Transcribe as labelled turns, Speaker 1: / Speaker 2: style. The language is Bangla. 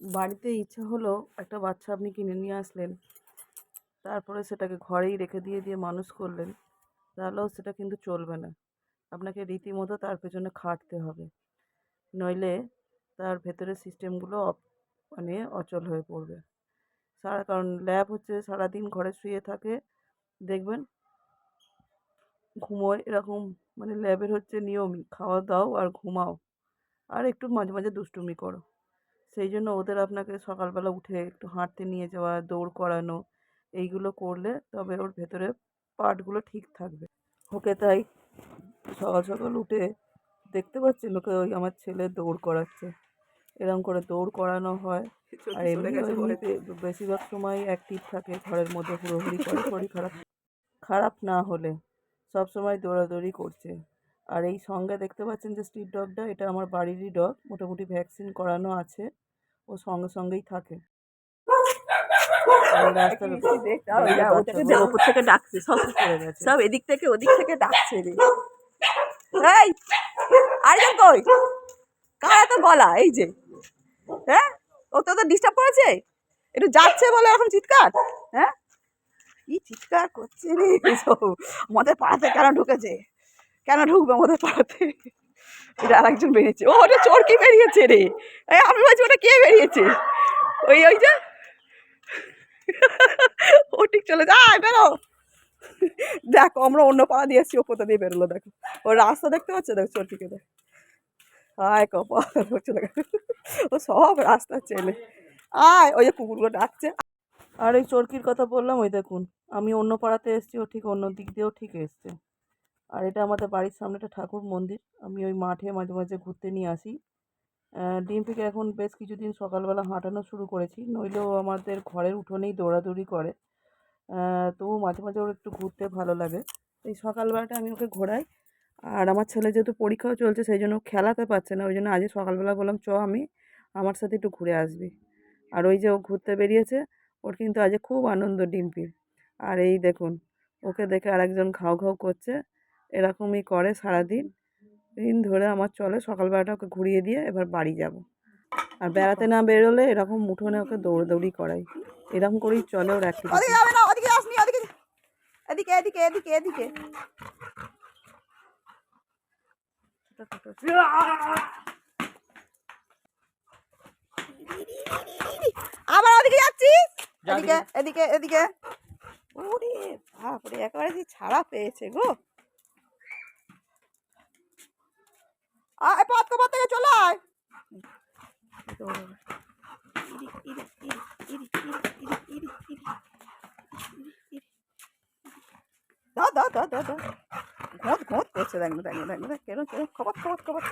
Speaker 1: বাড়িতে ইচ্ছা হলো একটা বাচ্চা আপনি কিনে নিয়ে আসলেন। তারপরে সেটাকে ঘরেই রেখে দিয়ে দিয়ে মানুষ করলেন। তাহলেও সেটা কিন্তু চলবে না। আপনাকে রীতিমতো তার পেছনে খাটতে হবে। নইলে তার ভেতরের সিস্টেমগুলো মানে অচল হয়ে পড়বে। সারা, কারণ ল্যাব হচ্ছে সারাদিন ঘরে শুয়ে থাকে। দেখবেন ঘুমোয় এরকম মানে ল্যাবের হচ্ছে নিয়মই, খাওয়া দাও আর ঘুমাও। আর একটু মাঝে মাঝে দুষ্টুমি করো। সেই জন্য ওদের আপনাকে সকালবেলা উঠে একটু হাঁটতে নিয়ে যাওয়া দৌড় করানো এইগুলো করলে তবে ওর ভেতরে পার্টগুলো ঠিক থাকবে। ওকে তাই সকাল সকাল উঠে দেখতে পাচ্ছেন ওকে ওই আমার ছেলে দৌড় করাচ্ছে। এরকম করে দৌড় করানো হয়। আর এমনিতে বেশিরভাগ সময় অ্যাক্টিভ থাকে ঘরের মধ্যে হুড়োহুড়ি করে শরীর খারাপ। খারাপ না হলে সব সময় দৌড়াদৌড়ি করছে। আর এই সঙ্গে দেখতে পাচ্ছেন যে স্ট্রিট ডগটা এটা আমার বাড়িরই ডগ মোটামুটি ভ্যাকসিন করানো আছে। ও সঙ্গে সঙ্গেই থাকে।
Speaker 2: ওপর। থেকে ডাকছে সব সব এদিক থেকে ওদিক থেকে ডাকছে রে। এই আরেকজন কই? কার এত গলা? এই যে। হ্যাঁ? ও তো তো ডিস্টার্ব করেছে? একটু যাচ্ছে বলে এখন চিৎকার? হ্যাঁ? কি চিৎকার করছে রে? সব আমাদের পাড়াতে কেন ঢুকেছে? কেন ঢুকবে আমাদের পাড়াতে? এটা আরেকজন বেরিয়েছে। ও, ওটা চোরকি বেরিয়েছে রে? আমি বলছি, ওটা কে বেরিয়েছে? ওই ওই যে। ও ঠিক চলে যায়। বেরো। দেখো, আমরা অন্য পাড়া দিয়ে এসেছি ও কোথা দিয়ে বেরোলো, দেখো। ও রাস্তা দেখতে পাচ্ছে? দেখো চোরটিকে দেখ। আয়, কপাল। চলে ও সব রাস্তা চেলে আয়, ওই যে কুকুরগুলো ডাকছে।
Speaker 1: আর এই চরকির কথা বললাম, ওই দেখুন, আমি অন্য পাড়াতে এসেছি, ও ঠিক অন্য দিক দিয়েও ঠিক এসছে। আর এটা আমাদের বাড়ির সামনে একটা ঠাকুর মন্দির। আমি ওই মাঠে মাঝে মাঝে ঘুরতে নিয়ে আসি। ডিম্পিকে এখন বেশ কিছুদিন সকালবেলা হাঁটানো শুরু করেছি। নইলেও আমাদের ঘরের উঠোনেই দৌড়াদৌড়ি করে। তবু মাঝে মাঝে ওর একটু ঘুরতে ভালো লাগে। এই সকালবেলাটা আমি ওকে ঘোরাই। আর আমার ছেলে যেহেতু পরীক্ষাও চলছে, সেই জন্য খেলাতে পারছে না। ওই জন্য আজকে সকালবেলা বললাম, চ, আমি আমার সাথে একটু ঘুরে আসবি। আর ওই যে ও ঘুরতে বেরিয়েছে, ওর কিন্তু আজকে খুব আনন্দ ডিম্পির। আর এই দেখুন, ওকে দেখে আরেকজন ঘাউ ঘাউ করছে। এরকমই করে সারাদিন। দিন ধরে আমার চলে। সকালবেলাটা ওকে ঘুরিয়ে দিয়ে এবার বাড়ি যাব। আর বেড়াতে না বেরোলে এরকম উঠোনে ওকে দৌড়দৌড়ি করাই। এরকম করেই চলে ওর
Speaker 2: ওদিকে না ওদিকে আসনি ওদিকে এদিকে এদিকে এদিকে এদিকে। আবার ওদিকে যাচ্ছি। এদিকে এদিকে এদিকে। ওরে বাপরে একেবারে যে ছাড়া পেয়েছে গো। আয় পথ কমার থেকে চলে আয়। দাও দা দাও দা দা ঘোঁত ঘোঁত করছে, দেখ দেখ দেখ কেন কেন খবর খবর খবর